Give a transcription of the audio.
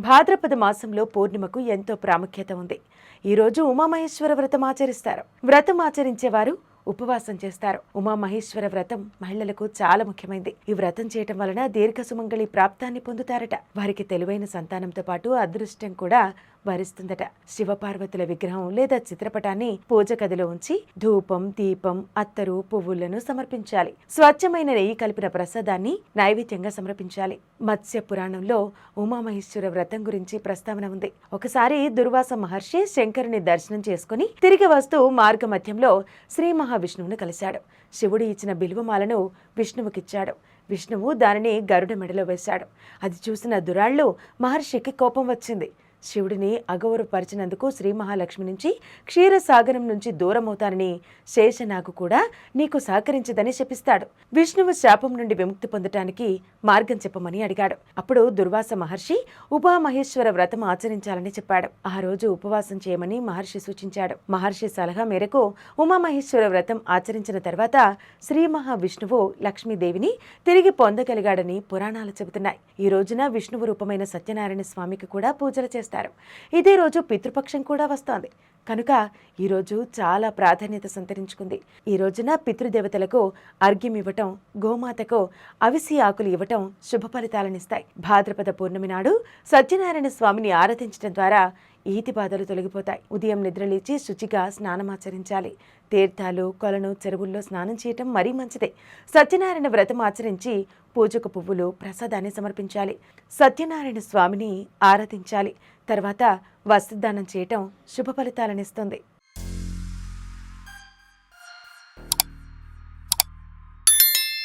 భాద్రపద మాసంలో పూర్ణిమకు ఎంతో ప్రాముఖ్యత ఉంది. ఈరోజు ఉమామహేశ్వర వ్రతం ఆచరిస్తారు. వ్రతం ఆచరించేవారు ఉపవాసం చేస్తారు. ఉమామహేశ్వర వ్రతం మహిళలకు చాలా ముఖ్యమైనది ఈ వ్రతం చేయటం వలన దీర్ఘ సుమంగళి ప్రాప్తాన్ని పొందుతారట. వారికి తెలివైన సంతానంతో పాటు అదృష్టం కూడా వరిస్తుందట. శివపార్వతుల విగ్రహం లేదా చిత్రపటాన్ని పూజ గదిలో ఉంచి ధూపం దీపం అత్తరు పువ్వులను సమర్పించాలి. స్వచ్ఛమైన నెయ్యి కలిపిన ప్రసాదాన్ని నైవేద్యంగా సమర్పించాలి. మత్స్య పురాణంలో ఉమామహేశ్వర వ్రతం గురించి ప్రస్తావన ఉంది. ఒకసారి దుర్వాస మహర్షి శంకరుని దర్శనం చేసుకుని తిరిగి వస్తూ మార్గ మధ్యంలో శ్రీ విష్ణువుని కలిశాడు. శివుడు ఇచ్చిన బిల్వమాలను విష్ణువుకిచ్చాడు. విష్ణువు దానిని గరుడ మెడలో వేశాడు. అది చూసిన దురాళ్ళు మహర్షికి కోపం వచ్చింది. శివుడిని అగౌరవపరిచినందుకు శ్రీ మహాలక్ష్మి నుంచి క్షీరసాగరం నుంచి దూరమవుతానని శేషనాగు కూడా నీకు సహకరించదని శపిస్తాడు. విష్ణువు శాపం నుండి విముక్తి పొందటానికి మార్గం చెప్పమని అడిగాడు. అప్పుడు దుర్వాస మహర్షి ఉపామహేశ్వర వ్రతం ఆచరించాలని చెప్పాడు. ఆ రోజు ఉపవాసం చేయమని మహర్షి సూచించాడు. మహర్షి సలహా మేరకు ఉమామహేశ్వర వ్రతం ఆచరించిన తర్వాత శ్రీ మహావిష్ణువు లక్ష్మీదేవిని తిరిగి పొందగలిగాడని పురాణాలు చెబుతున్నాయి. ఈ రోజున విష్ణువు రూపమైన సత్యనారాయణ స్వామికి కూడా పూజలు చేస్తారు చేస్తారు. ఇదే రోజు పితృపక్షం కూడా వస్తోంది. కనుక ఈరోజు చాలా ప్రాధాన్యత సంతరించుకుంది. ఈ రోజున పితృదేవతలకు అర్ఘ్యం ఇవ్వటం గోమాతకు అవిసి ఆకులు ఇవ్వటం శుభ ఫలితాలనిస్తాయి. భాద్రపద పూర్ణమి నాడు సత్యనారాయణ స్వామిని ఆరాధించడం ద్వారా ఈతి బాధలు తొలగిపోతాయి. ఉదయం నిద్రలేచి శుచిగా స్నానమాచరించాలి. తీర్థాలు కొలను చెరువుల్లో స్నానం చేయటం మరీ మంచిదే. సత్యనారాయణ వ్రతం ఆచరించి పూజకు పువ్వులు ప్రసాదాన్ని సమర్పించాలి. సత్యనారాయణ స్వామిని ఆరాధించాలి. తర్వాత వస్త్రదానం చేయటం శుభ ఫలితాలనిస్తుంది.